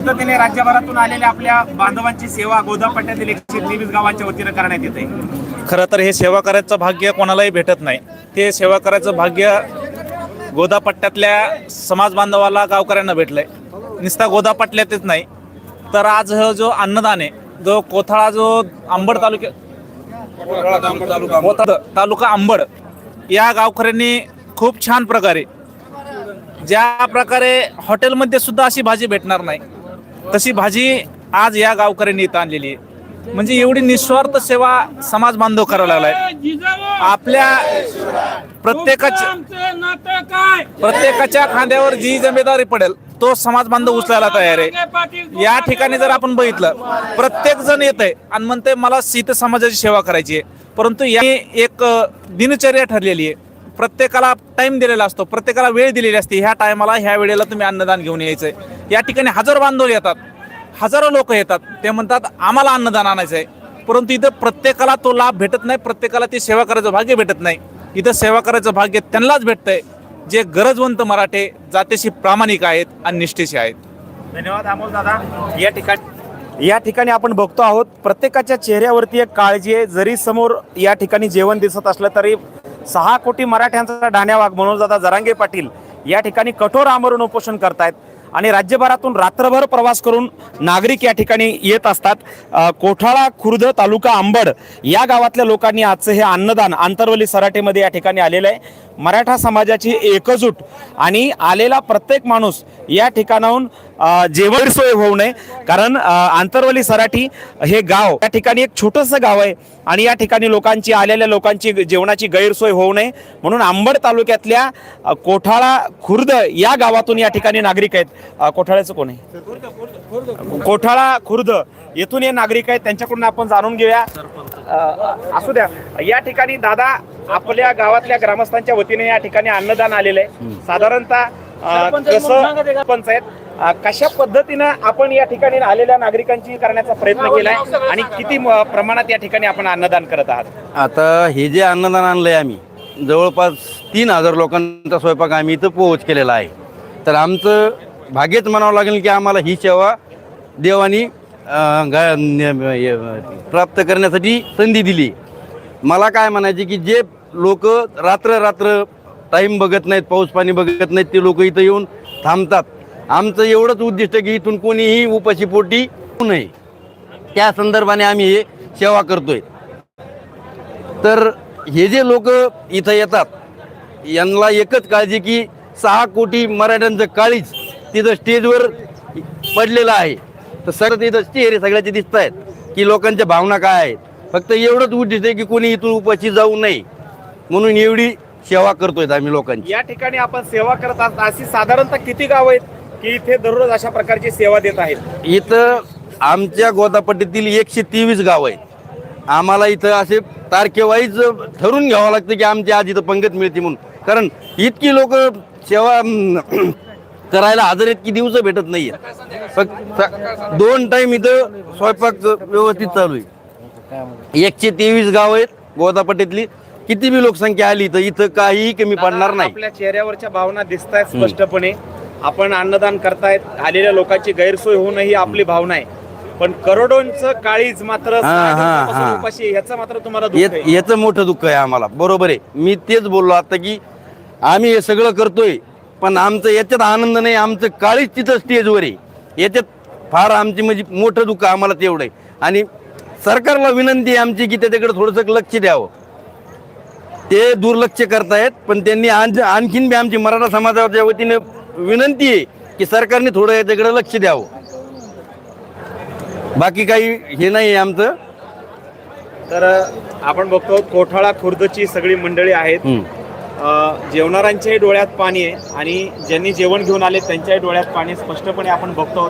पद्धतीने राज्यभरातून आलेल्या आपल्या बांधवांची सेवा गोदापट्ट्यातील एकशे तेवीस गावांच्या वतीनं करण्यात येते. खरं तर हे सेवा करायचं भाग्य कोणालाही भेटत नाही. ते सेवा करायचं भाग्य गोदापट्ट्यातल्या समाज बांधवाला गावकऱ्यांना भेटलंय. नुसता गोदापट्ट्यातच नाही. तर आज हा जो अन्नदान आहे जो कोथळा जो आंबड तालुक्या तालुका आंबड या गावकऱ्यांनी खूप छान प्रकारे ज्या प्रकारे हॉटेलमध्ये सुद्धा अशी भाजी भेटणार नाही. तशी भाजी आज या गावकऱ्यांनी इथं आणलेली आहे. म्हणजे एवढी निस्वार्थ सेवा समाज बांधव करायला लागलाय. आपल्या प्रत्येकाच्या प्रत्येकाच्या खांद्यावर जी जमेदारी पडेल तो समाज बांधव उचलायला तयार आहे. या ठिकाणी जर आपण बघितलं प्रत्येक जण येत आहे आणि म्हणते मला सीत समाजाची सेवा करायची आहे. परंतु या एक दिनचर्या ठरलेली आहे. प्रत्येकाला टाइम दिलेला असतो प्रत्येकाला वेळ दिलेली असते. ह्या टायमाला ह्या वेळेला तुम्ही अन्नदान घेऊन यायचंय. या ठिकाणी हजारो बांधव येतात हजारो लोक येतात. ते म्हणतात आम्हाला अन्नदान आणायचं आहे परंतु इथं प्रत्येकाला तो लाभ भेटत नाही प्रत्येकाला ती सेवा करायचं भाग्य भेटत नाही. इथं सेवा करायचं भाग्य त्यांनाच भेटतंय. जे गरजवंत मराठे जातीशी प्रामाणिक आहेत आणि निष्ठेशी आहेत. धन्यवाद अमोल दादा. या ठिकाणी या ठिकाणी आपण बघतो आहोत प्रत्येकाच्या चेहऱ्यावरती एक काळजी आहे. जरी समोर या ठिकाणी जेवण दिसत असलं तरी सहा कोटी मराठ्यांचा डाण्यावाघ म्हणून मनोजदादा जरांगे पाटील या ठिकाणी कठोर आमरण उपोषण करतायत. आणि राज्यभरातून रात्रभर प्रवास करून नागरिक या ठिकाणी येत असतात. कोठाळा खुर्द तालुका आंबड या गावातल्या लोकांनी आजचं हे अन्नदान आंतरवली सराटेमध्ये या ठिकाणी आलेलं आहे. मराठा समाजाची एकजूट आणि आलेला प्रत्येक माणूस या ठिकाणाहून जेवण सोय होऊ नये. कारण आंतरवली सराठी हे गाव या ठिकाणी एक छोटंसं गाव आहे आणि या ठिकाणी लोकांची आलेल्या लोकांची जेवणाची गैरसोय होऊ नये. म्हणून आंबड तालुक्यातल्या कोठाळा खुर्द या गावातून या ठिकाणी नागरिक आहेत. अ, कोठाळ्याचं कोण आहे? कोठाळा खुर्द. येथून हे नागरिक आहेत त्यांच्याकडून आपण जाणून घेऊया. अ, असू द्या. या ठिकाणी दादा आपल्या गावातल्या ग्रामस्थांच्या वतीने या ठिकाणी अन्नदान आलेलं आहे. साधारणतः अ, कसं अ, कशा पद्धतीनं आपण या ठिकाणी आलेल्या नागरिकांची करण्याचा प्रयत्न केलाय आणि किती म- प्रमाणात या ठिकाणी आपण अन्नदान करत आहात? आता हे जे अन्नदान आणलंय आम्ही जवळपास तीन हजार लोकांचा स्वयंपाक आम्ही इथं पोहोच केलेला आहे. तर आमचं भाग्यच म्हणावं लागेल की आम्हाला ही सेवा देवानी प्राप्त करण्यासाठी संधी दिली. मला काय म्हणायचे की जे लोक रात्र रात्र टाईम बघत नाहीत पाऊस पाणी बघत नाहीत ते लोक इथं येऊन थांबतात. आमचं एवढंच उद्दिष्ट की इथून कोणीही उपाशीपोटी होऊ नये. त्या संदर्भाने आम्ही हे सेवा करतोय. तर हे जे लोक इथं येतात यांना एकच काळजी की सहा कोटी मराठ्यांचं काळीच तिथं स्टेजवर पडलेलं आहे. तर सगळं तिथं चेहरे सगळ्याचे दिसत आहेत की लोकांच्या भावना काय आहेत. फक्त एवढंच उद्दिष्ट आहे की कोणी इथून उपाशी जाऊ नये. म्हणून एवढी सेवा करतोय आम्ही लोकांची. या ठिकाणी आपण सेवा करत आहात. अशी साधारणतः किती गाव आहेत की इथे दररोज अशा प्रकारची सेवा देत आहेत? इथं आमच्या गोदापट्टीतील एकशे तेवीस गाव आहेत. आम्हाला इथं असे तारखेवाईज ठरून घ्यावं लागतं की आमच्या आज इथं पंगत मिळते म्हणून. कारण इतकी लोक सेवा करायला हजर आहेत की दिवस भेटत नाही फक्त दोन टाइम इथं स्वयंपाक व्यवस्थित चालू आहे. एकशे तेवीस गाव आहेत गोदापट्टीतली. किती बी लोकसंख्या आली तर इथं काहीही कमी पडणार नाही. आपल्या चेहऱ्यावरच्या भावना दिसत आहेत स्पष्टपणे. आपण अन्नदान करतायत. आलेल्या लोकांची गैरसोय होऊ नये ही आपली भावना आहे. पण करोडोंचं काळीज मात्र. ह्याचं मात्र तुम्हाला याच-. याचं मोठं दुःख आहे आम्हाला. बरोबर आहे. मी तेच बोललो आता की आम्ही हे सगळं करतोय. पण आमचं याच्यात आनंद नाही आमचं काळीच तिथं स्टेजवर आहे. याच्यात फार आमची म्हणजे मोठं दुःख आम्हाला तेवढं आहे. आणि सरकारला विनंती आहे आमची की त्याच्याकडे थोडंसं लक्ष द्यावं. ते दुर्लक्ष करतायत पण त्यांनी आण- आणखीन बी आमची मराठा समाजाच्या वतीने विनंती आहे की सरकारने थोडं याच्याकडे लक्ष द्यावं. बाकी काही हे नाही आहे आमचं. तर आपण बघतो कोठाळा खुर्दची सगळी मंडळी आहेत. जेवणाऱ्यांच्याही डोळ्यात पाणी आहे आणि ज्यांनी जेवण घेऊन आले त्यांच्याही डोळ्यात पाणी स्पष्टपणे आपण बघतो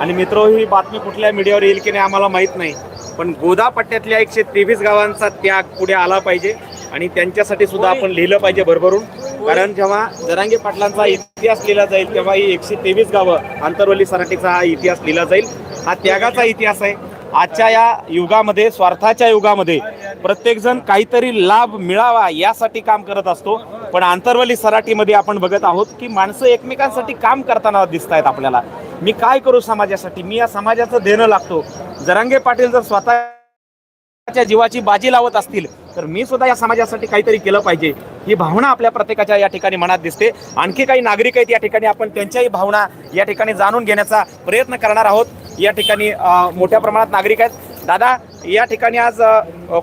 आणि मित्र ही बातमी कुठल्या मीडियावर येईल की नाही आम्हाला माहीत नाही. पण गोदा पट्ट्यातल्या एकशे तेवीस गावांचा त्याग पुढे आला पाहिजे आणि त्यांच्यासाठी सुद्धा आपण लिहिलं पाहिजे भरभरून. कारण जेव्हा जरांगे पाटलांचा इतिहास लिहिला जाईल तेव्हा ही एकशे तेवीस गावं आंतरवली सराटीचा हा इतिहास लिहिला जाईल. हा त्यागाचा इतिहास आहे. आजच्या या युगामध्ये स्वार्थाच्या युगामध्ये प्रत्येकजण काहीतरी लाभ मिळावा यासाठी काम करत असतो. पण आंतरवली सराटीमध्ये आपण बघत आहोत की माणसं एकमेकांसाठी काम करताना दिसत आहेत आपल्याला. मी काय करू समाजासाठी? मी या समाजाचं देणं लागतो. जरांगे पाटील जर स्वतःच्या जीवाची बाजी लावत असतील तर मी सुद्धा या समाजासाठी काहीतरी केलं पाहिजे. ही भावना आपल्या प्रत्येकाच्या या ठिकाणी मनात दिसते. आणखी काही नागरिक आहेत या ठिकाणी आपण त्यांच्याही भावना या ठिकाणी जाणून घेण्याचा प्रयत्न करणार आहोत. या ठिकाणी मोठ्या प्रमाणात नागरिक आहेत. दादा या ठिकाणी आज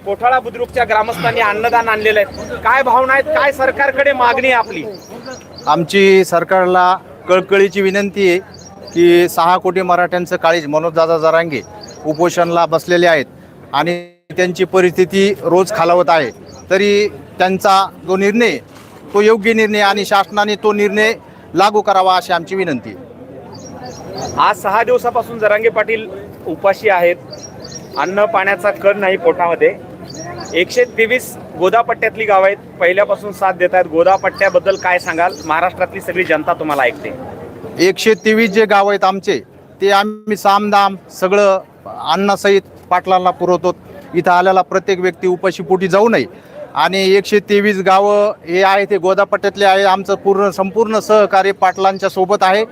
कोठाळा बुद्रुकच्या ग्रामस्थांनी अन्नदान आणलेलं आहे. काय भावना आहेत? काय सरकारकडे मागणी आहे आपली? आमची सरकारला कळकळीची विनंती आहे की सहा कोटी मराठ्यांचं काळीज मनोजदादा जरांगे उपोषणला बसलेले आहेत आणि त्यांची परिस्थिती रोज खालावत आहे. तरी त्यांचा जो निर्णय तो योग्य निर्णय आणि शासनाने तो निर्णय लागू करावा अशी आमची विनंती आहे. आज सहा दिवसापासून जरांगे पाटील उपाशी आहेत. अन्न पाण्याचा कण नाही पोटामध्ये. एकशे तेवीस गोदापट्ट्यातली गावं आहेत. पहिल्यापासून साथ देत आहेत. गोदापट्ट्याबद्दल काय सांगाल? महाराष्ट्रातली सगळी जनता तुम्हाला ऐकते. एकशे तेवीस जे गाव आहेत आमचे ते आम्ही सामदाम सगळं अन्नासहित पाटलांना पुरवतो. इथं आलेला प्रत्येक व्यक्ती उपाशीपोटी जाऊ नये. आणि एकशे तेवीस गावं हे आहे ते गोदापट्ट्यातले आहे. आमचं पूर्ण संपूर्ण सहकार्य पाटलांच्या सोबत आहे.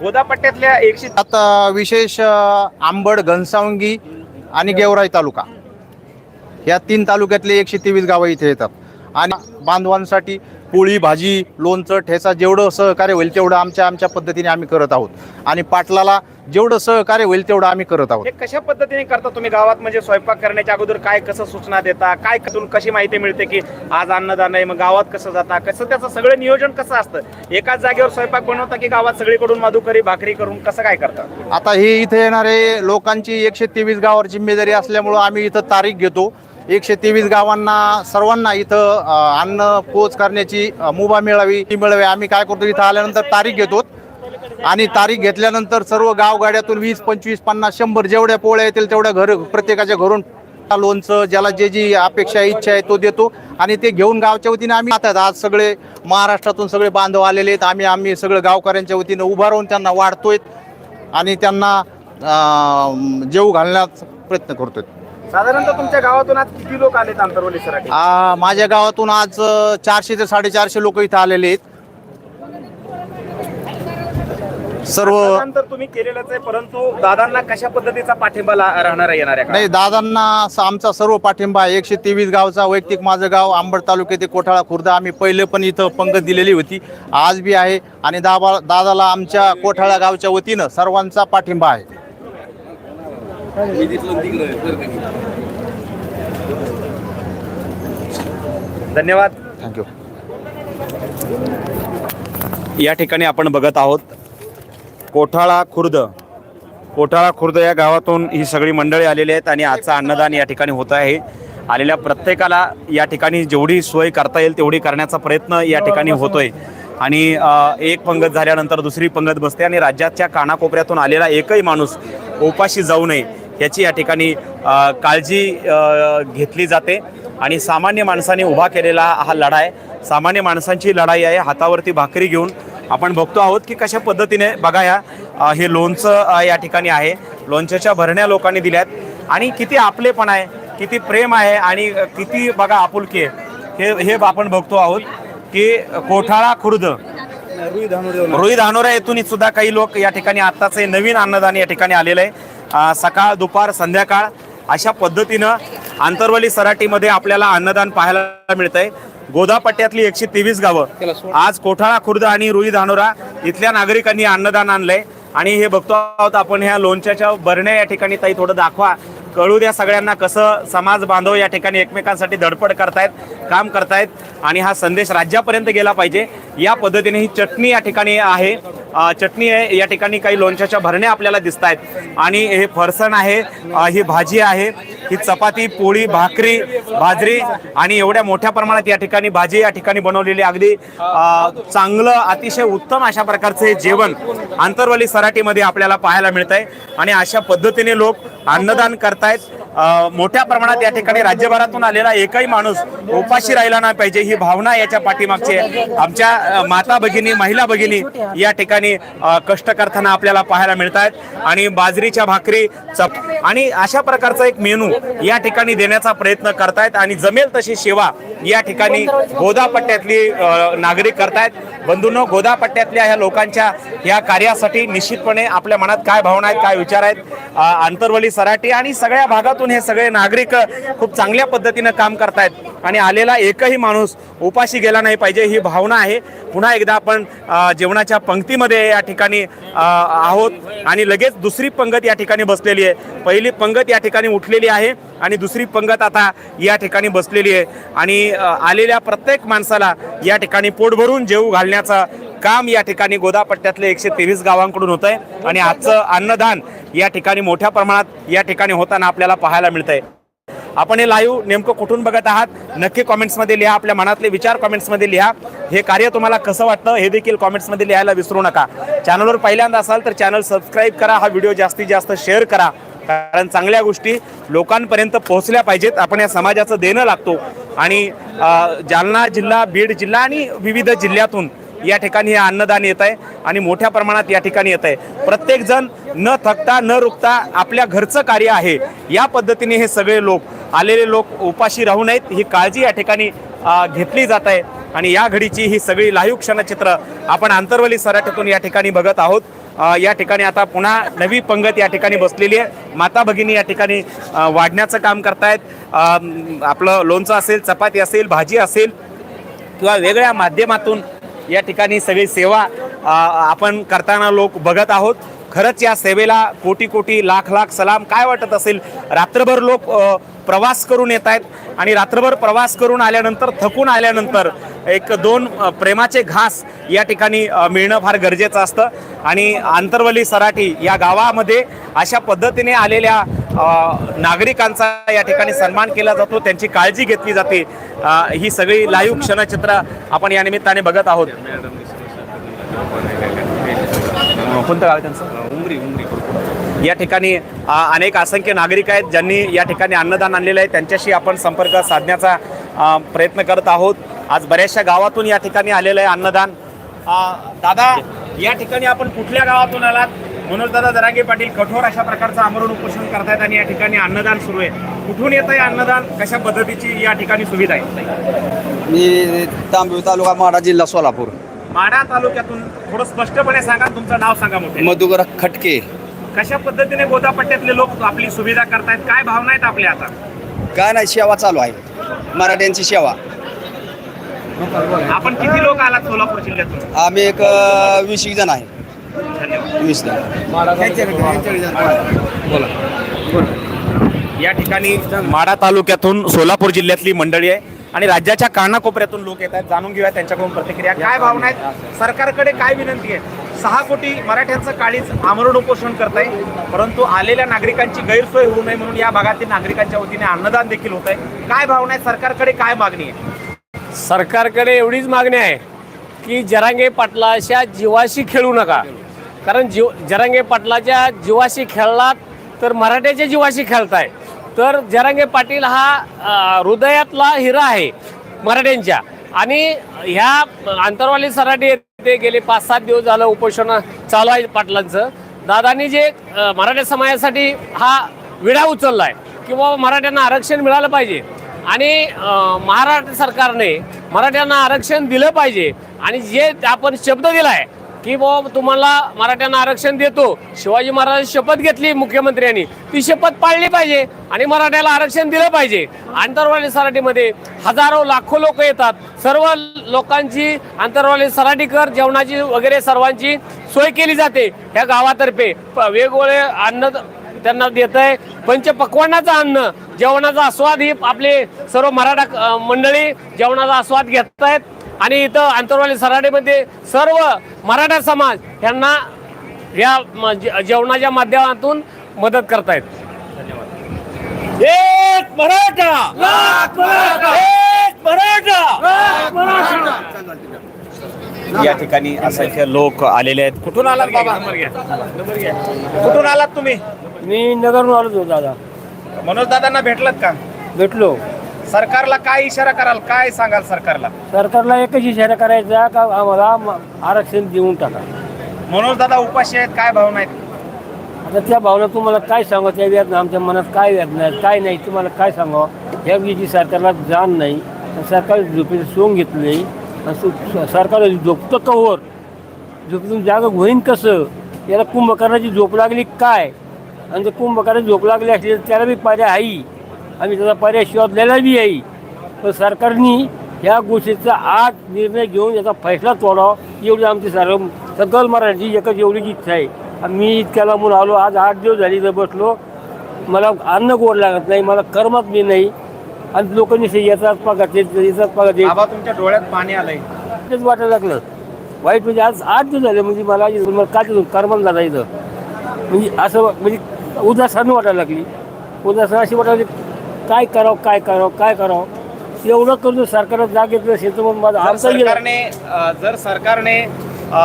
गोदापट्ट्यातल्या एकशे आता विशेष आंबड घनसावंगी आणि गेवराई तालुका. या तीन तालुक्यातले एकशे तेवीस गावं इथे येतात. आणि बांधवांसाठी पोळी भाजी लोणचं ठेचा जेवढं सहकार्य होईल तेवढं आमच्या आमच्या पद्धतीने आम्ही करत आहोत. आणि पाटलाला जेवढं सहकार्य होईल तेवढं आम्ही करत आहोत. हे कशा पद्धतीने करता तुम्ही गावात? म्हणजे स्वयंपाक करण्याच्या अगोदर काय कसं सूचना देता? काय करून कशी माहिती मिळते की आज अन्नदान आहे मग गावात कसं जाता? कसं त्याचं सगळं नियोजन कसं असतं? एकाच जागेवर स्वयंपाक बनवता की गावात सगळीकडून मधुकरी भाकरी करून कसं काय करता? आता हे इथे येणारे लोकांची एकशे तेवीस गावावर जिम्मेदारी असल्यामुळं आम्ही इथं तारीख घेतो. एकशे तेवीस गावांना सर्वांना इथं अन्न पोच करण्याची मुभा मिळावी ती मिळावी. आम्ही काय करतो इथं आल्यानंतर तारीख घेतो. आणि तारीख घेतल्यानंतर सर्व गावगाड्यातून वीस पंचवीस पन्नास शंभर जेवढ्या पोळ्या येतील तेवढ्या घर प्रत्येकाच्या घरून लोणचं ज्याला जे जी अपेक्षा इच्छा आहे तो देतो. आणि ते घेऊन गावच्या वतीने आम्ही आता आज सगळे महाराष्ट्रातून सगळे बांधव आलेले आहेत. आम्ही आम्ही सगळं गावकऱ्यांच्या वतीनं उभा राहून त्यांना वाढतोय. आणि त्यांना अं, जेवू घालण्याचा प्रयत्न करतोय. साधारणतः तुमच्या गावातून आज किती लोक आलेत आंतरवलीसाठी आ, माझ्या गावातून आज अ, चारशे ते साडेचारशे लोक इथं आलेले आहेत. सर्व तर तुम्ही केलेलंच आहे परंतु दादांना कशा पद्धतीचा पाठिंबा ला- राहणार आहे येणाऱ्या काळात? नाही दादांना असं आमचा सर्व पाठिंबा आहे. एकशे तेवीस गावचा वैयक्तिक माझं गाव आंबड तालुक्यातील कोठाळा खुर्द. आम्ही पहिले पण इथं पंगत दिलेली होती. आज बी आहे आणि दाबा दादाला आमच्या कोठाळा गावच्या वतीनं सर्वांचा पाठिंबा आहे. धन्यवाद. थँक्यू या ठिकाणी आपण बघत आहोत कोठाळा खुर्द. कोठाळा खुर्द या गावातून ही सगळी मंडळी आलेली आहेत आणि आजचं अन्नदान या ठिकाणी होत आहे. आलेल्या प्रत्येकाला या ठिकाणी जेवढी सोय करता येईल तेवढी करण्याचा प्रयत्न या ठिकाणी होतोय. आणि एक पंगत झाल्यानंतर दुसरी पंगत बसते आणि राज्याच्या कानाकोपऱ्यातून आलेला एकही माणूस उपाशी जाऊ नये. याची या ठिकाणी काळजी घेतली जाते. आणि सामान्य माणसाने उभा केलेला हा लढा आहे सामान्य माणसांची लढाई आहे. हातावरती भाकरी घेऊन आपण बघतो आहोत की कशा पद्धतीने बघा या हे लोणचं या ठिकाणी आहे. लोणच्याच्या भरण्या लोकांनी दिल्यात. आणि किती आपलेपण आहे किती प्रेम आहे आणि किती बघा आपुलकी आहे. हे हे आपण बघतो आहोत की कोठाळा खुर्द रोहित धानोरा येथून. सुद्धा काही लोक या ठिकाणी आत्ताच नवीन अन्नदान या ठिकाणी आलेलं आहे. सकाळ दुपार संध्याकाळ अशा पद्धतीनं आंतरवली सराटीमध्ये आपल्याला अन्नदान पाहायला मिळत आहे गोदापट्ट्यातली एकशे तेवीस गावं. आज कोठाळा खुर्द आणि रुई धानोरा इथल्या नागरिकांनी अन्नदान आणलंय. आणि हे बघतो आहोत आपण ह्या लोणच्याच्या बरण्या या ठिकाणी. ताई थोडं दाखवा. कळू द्या सगळ्यांना कसं समाज बांधव या ठिकाणी एकमेकांसाठी धडपड करतायत काम करतायत. आणि हा संदेश राज्यापर्यंत गेला पाहिजे. या पद्धतीने ही चटणी या ठिकाणी आहे. चटणी आहे. या ठिकाणी काही लोणच्याच्या भरण्या आपल्याला दिसत आहेत आणि हे फरसण आहे ही भाजी आहे ही चपाती पोळी भाकरी बाजरी आणि एवढ्या मोठ्या प्रमाणात या ठिकाणी भाजी या ठिकाणी बनवलेली अगदी चांगलं अतिशय उत्तम अशा प्रकारचे जेवण आंतरवली सराटीमध्ये आपल्याला पाहायला मिळत आहे आणि अशा पद्धतीने लोक अन्नदान करतायत. मोठ्या प्रमाणात या ठिकाणी राज्यभरातून आलेला एकही माणूस उपाशी राहिला नाही पाहिजे. ही भावना याच्या पाठीमागची आहे. आमच्या माता भगिनी महिला भगिनी या ठिकाणी ठिकाणी कष्ट करताना आपल्याला पाहायला मिळत आहेत आणि बाजरीच्या भाकरी चप आणि अशा प्रकारचा एक मेनू या ठिकाणी देण्याचा प्रयत्न करतायत. आणि जमेल तशी सेवा या ठिकाणी गोदापट्ट्यातली नागरिक करतायत. बंधूंनो गोदापट्ट्यातल्या ह्या लोकांच्या या कार्यासाठी निश्चितपणे आपल्या मनात काय भावना आहेत काय विचार आहेत आंतरवली सराटी आणि सगळ्या भागातून हे सगळे नागरिक खूप चांगल्या पद्धतीनं काम करतायत. आणि आलेला एकही माणूस उपाशी गेला नाही पाहिजे ही भावना आहे. पुन्हा एकदा आपण जेवणाच्या पंक्तीमध्ये या ठिकाणी आहोत. आणि लगेच दुसरी पंगत या ठिकाणी बसलेली आहे. पहिली पंगत या ठिकाणी उठलेली आहे आणि दुसरी पंगत आता या ठिकाणी बसलेली आहे. आणि आलेल्या प्रत्येक माणसाला या ठिकाणी पोट भरून जेवू घालण्याचं काम या ठिकाणी गोदापट्ट्यातले एकशे तेवीस गावांकडून होत आहे आणि आजचं अन्नदान या ठिकाणी मोठ्या प्रमाणात या ठिकाणी होताना आपल्याला पाहायला मिळतंय. आपण हे लाईव्ह नेमकं कुठून बघत आहात? नक्की कॉमेंट्समध्ये लिहा आपल्या मनातले विचार कॉमेंट्समध्ये लिहा. हे कार्य तुम्हाला कसं वाटतं हे देखील कॉमेंट्समध्ये लिहायला विसरू नका. चॅनलवर पहिल्यांदा असाल तर चॅनल सबस्क्राईब करा हा व्हिडिओ जास्तीत जास्त शेअर करा. कारण चांगल्या गोष्टी लोकांपर्यंत पोहोचल्या पाहिजेत. आपण या समाजाचं देणं लागतो. आणि जालना जिल्हा बीड जिल्हा आणि विविध जिल्ह्यातून या ठिकाणी हे अन्नदान येत आहे आणि मोठ्या प्रमाणात या ठिकाणी येत आहे. प्रत्येकजण न थकता न रुकता आपल्या घरचं कार्य आहे. या पद्धतीने हे सगळे लोक आलेले लोक उपाशी राहू नयेत. ही काळजी या ठिकाणी घेतली जात आहे. आणि या घडीची ही सगळी लाईव्ह क्षणचित्र आपण आंतरवली सराठ्यातून या ठिकाणी बघत आहोत. या ठिकाणी आता पुन्हा नवी पंगत या ठिकाणी बसलेली आहे. माता भगिनी या ठिकाणी वाढण्याचं काम करतायत. आपलं लोणचं असेल चपाती असेल भाजी असेल किंवा वेगळ्या माध्यमातून या ठिकाणी सगळी सेवा आपण करताना लोक बघत आहोत. खरंच या सेवेला कोटी कोटी लाख लाख सलाम. काय वाटत असेल? रात्रभर लोक प्रवास करून येत आहेत आणि रात्रभर प्रवास करून आल्यानंतर थकून आल्यानंतर एक दोन प्रेमाचे घास या ठिकाणी मिळणं फार गरजेचं असतं. आणि आंतरवली सराठी या गावामध्ये अशा पद्धतीने आलेल्या नागरिकांचा या ठिकाणी सन्मान केला जातो. त्यांची काळजी घेतली जाते. ही सगळी लाईव्ह क्षणचित्र आपण या निमित्ताने बघत आहोत. कोणतं गाव आहे त्यांचं? उमरी उमरी या ठिकाणी अ, अनेक असंख्य नागरिक आहेत ज्यांनी या ठिकाणी अन्नदान आणलेलं आहे. त्यांच्याशी आपण संपर्क साधण्याचा अ, प्रयत्न करत आहोत. आज बऱ्याचशा गावातून या ठिकाणी आलेलं आहे अन्नदान. अ, दादा या ठिकाणी आपण कुठल्या गावातून आलात? मनोज दादा जरांगे पाटील कठोर अशा प्रकारचं आमरण उपोषण करतायत आणि या ठिकाणी अन्नदान सुरू आहे. कुठून येत आहे अन्नदान? कशा पद्धतीची या ठिकाणी सुविधा आहे? मी तांबे तालुका माडा जिल्हा सोलापूर. माढा तालुक्यातून थोडं स्पष्टपणे सांगा तुमचं नाव सांगा मोठे. मधुकर खटके. कशा पद्धतीने गोदापट्ट्यातले लोक आपली सुविधा करतायत? काय भावना आहेत आपल्या आता? काय नाही सेवा चालू आहे. मराठ्यांची सेवा. आपण किती लोक आलात सोलापूर जिल्ह्यातून? आम्ही एक अं, वीस एक जण आहे. धन्यवाद. वीस जण. या ठिकाणी माढा तालुक्यातून सोलापूर जिल्ह्यातली मंडळी आहे. आणि राज्याच्या कानाकोपऱ्यातून लोक येत आहेत. जाणून घेऊया त्यांच्याकडून प्रतिक्रिया. काय भावना आहेत? सरकारकडे काय विनंती आहे? सहा कोटी मराठ्यांचं काळीच आमरण उपोषण करत आहे परंतु आलेल्या नागरिकांची गैरसोय होऊ नये म्हणून या भागातील नागरिकांच्या वतीने अन्नदान देखील होत आहे काय भावना आहे सरकारकडे काय मागणी आहे? सरकारकडे एवढीच मागणी आहे की जरांगे पाटलाच्या जीवाशी खेळू नका. कारण जीव जरांगे पाटलाच्या जीवाशी खेळलात तर मराठ्याच्या जीवाशी खेळताय. तर जरांगे पाटील हा हृदयातला हिरा आहे मराठ्यांच्या. आणि ह्या आंतरवाली सराटी येथे गेले पाच सात दिवस झालं उपोषण चालू आहे पाटलांचं. दादांनी जे मराठा समाजासाठी हा विडा उचलला आहे किंवा मराठ्यांना आरक्षण मिळालं पाहिजे आणि महाराष्ट्र सरकारने मराठ्यांना आरक्षण दिलं पाहिजे आणि जे आपण शब्द दिला आहे की बाबा तुम्हाला मराठ्यांना आरक्षण देतो. शिवाजी महाराज शपथ घेतली मुख्यमंत्र्यांनी. ती शपथ पाळली पाहिजे आणि मराठ्याला आरक्षण दिलं पाहिजे. आंतरवाली सराटीमध्ये हजारो लाखो लोक येतात. सर्व लोकांची आंतरवाली सराटीकर जेवणाची वगैरे सर्वांची सोय केली जाते. ह्या गावातर्फे प- वेगवेगळे अन्न त्यांना देत आहे पंचपक्वानाचं अन्न जेवणाचा आस्वाद ही आपले सर्व मराठा मंडळी जेवणाचा आस्वाद घेत आहेत आणि इथं आंतरवाली सराटीमध्ये सर्व मराठा समाज यांना या जेवणाच्या माध्यमातून मदत करतायत. एक मराठा! लाख मराठा! एक मराठा! लाख मराठा! या ठिकाणी असंख्य लोक आलेले आहेत. कुठून आलात बाबा? कुठून आलात तुम्ही? मी नगरहून आलो दादा. मनोज दादांना भेटलात का? भेटलो. सरकारला काय इशारा कराल काय सांगाल सरकारला? सरकारला एकच इशारा करायचा का आम्हाला म- आरक्षण देऊन टाका. मनोज दादा उपाशी आहेत काय भावना आहेत? आता त्या भावना तुम्हाला काय सांगा त्या वेदना आमच्या मनात काय वेदना आहेत काय नाही तुम्हाला काय सांगावं? ह्या विषयी सरकारला जाण नाही. आणि सरकार झोपेचं सोंग घेतलं नाही आणि सु- सरकारला झोपतं कवर झोपेतून जागा होईन कसं? याला कुंभकर्णाची झोप लागली काय? आणि ते कुंभकर्णाची झोप लागली असली तर त्याला बी पर्याय आहे. आम्ही त्याचा पर्याय शोधलेला बी आहे. पण सरकारने ह्या गोष्टीचा आज निर्णय घेऊन याचा फैसला तोडावा एवढी आमची सर्व सकल मराठी एकच एवढीच इच्छा आहे. आणि मी इतक्या लांबून आलो आज आठ दिवस झाली इथं बसलो. मला अन्न गोड लागत नाही मला करमत बी नाही. आणि लोकांनी से येतात पगार येतात बाबा तुमच्या डोळ्यात पाणी आलंय. तेच वाटायला लागलं. वाईट म्हणजे आज आठ दिवस झाले म्हणजे मला मला काय करमन झाला इथं. म्हणजे असं म्हणजे उदासन वाटायला लागली. उदासन अशी वाटायला काय करावं काय करावं काय करावं? एवढं करून सरकारला जाग घेतलं मग माझं जर आमचं गेलं सरकारने अ, जर सरकारने अ,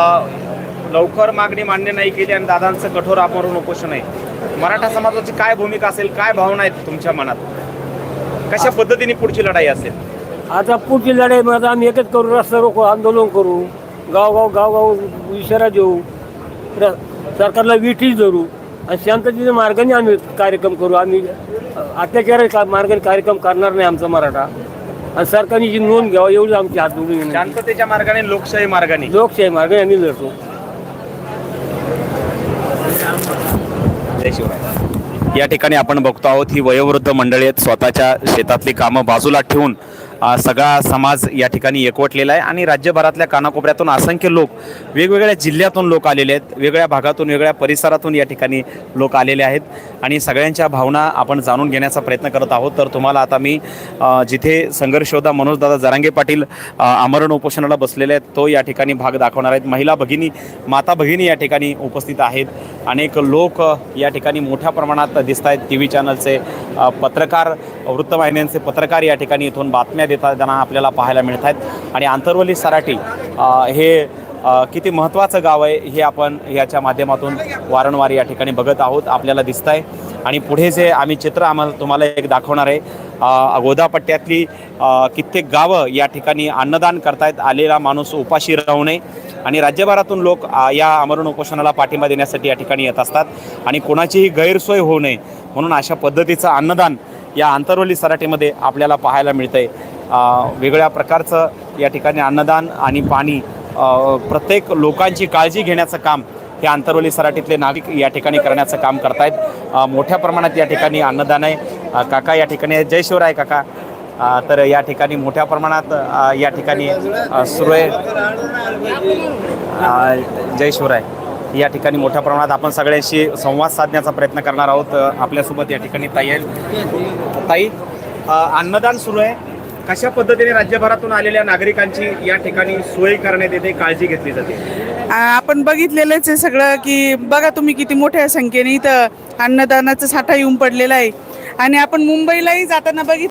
लवकर मागणी मान्य नाही केली आणि दादांचं कठोर आमरण उपोषण आहे मराठा समाजाची काय भूमिका असेल काय भावना आहेत तुमच्या मनात? कशा पद्धतीने पुढची लढाई असेल? आता पुढची लढाई मग आता आम्ही एकच करू रस्ता रोको आंदोलन करू गावगाव गावगाव इशारा देऊ र- सरकारला विठीच धरू. आणि शांततेच्या मार्गाने आम्ही कार्यक्रम करू. आम्ही अत्याचार का मार्गाने कार्यक्रम करणार नाही आमचा मराठा. आणि सरकारने जी नोंद घ्यावं एवढी आमची हात जोडून. शांततेच्या मार्गाने लोकशाही मार्गाने. लोकशाही मार्गाने आम्ही लढतो. जय शिवराय. या ठिकाणी आपण बघतो आहोत ही वयोवृद्ध मंडळी आहेत स्वतःच्या शेतातली कामं बाजूला ठेवून सगळा समाज या ठिकाणी एकवटलेला आहे आणि राज्यभरातल्या कानाकोपऱ्यातून असंख्य लोक वेगवेगळ्या जिल्ह्यातून लोक आलेले आहेत वेगळ्या भागातून वेगळ्या परिसरातून या ठिकाणी लोक आलेले आहेत. आणि सगळ्यांच्या भावना आपण जाणून घेण्याचा प्रयत्न करत आहोत. तर तुम्हाला आता मी जिथे संघर्ष होता मनोजदादा जरांगे पाटील आमरण उपोषणाला बसलेले आहेत तो या ठिकाणी भाग दाखवणार आहेत. महिला भगिनी माता भगिनी या ठिकाणी उपस्थित आहेत. अनेक लोक या ठिकाणी मोठ्या प्रमाणात दिसत आहेत टी व्ही चॅनलचे पत्रकार वृत्तवाहिन्यांचे पत्रकार या ठिकाणी इथून बातम्या देताना आपल्याला पाहायला मिळत आहेत. आणि आंतरवली सराटी हे किती महत्त्वाचं गाव आहे हे आपण याच्या माध्यमातून वारंवार या ठिकाणी बघत आहोत. आपल्याला दिसत आहे आणि पुढे जे आम्ही चित्र आम्हाला तुम्हाला एक दाखवणार आहे गोदापट्ट्यातली कित्येक गावं या ठिकाणी अन्नदान करतायत. आलेला माणूस उपाशी राहू नये. आणि राज्यभरातून लोक या आमरण उपोषणाला पाठिंबा देण्यासाठी या ठिकाणी येत असतात. आणि कोणाचीही गैरसोय होऊ नये. म्हणून अशा पद्धतीचं अन्नदान या आंतरवली सराटीमध्ये आपल्याला पाहायला मिळतंय. आहे वेगळ्या प्रकारचं या ठिकाणी अन्नदान आणि पाणी प्रत्येक लोकांची काळजी घेण्याचं काम हे आंतरवली सराटीतले नागरिक या ठिकाणी करण्याचं काम करतायत. मोठ्या प्रमाणात या ठिकाणी अन्नदान आहे. काका या ठिकाणी जय शिवराय काका. तर या ठिकाणी मोठ्या प्रमाणात या ठिकाणी सुरू आहे. जय शिवराय. या ठिकाणी मोठ्या प्रमाणात आपण सगळ्यांशी संवाद साधण्याचा प्रयत्न करणार आहोत. आपल्यासोबत या ठिकाणी ताई ताई अन्नदान सुरू आहे. कशा पद्धतीने राज्यभरातून आलेल्या नागरिकांची या ठिकाणी सोय करण्यात येते काळजी घेतली जाते? आपण बघितलेलंच आहे सगळं की बघा तुम्ही किती मोठ्या संख्येने इथं अन्नदानाचा साठा येऊन पडलेला आहे. आणि आपण मुंबईलाही जाताना बघितलं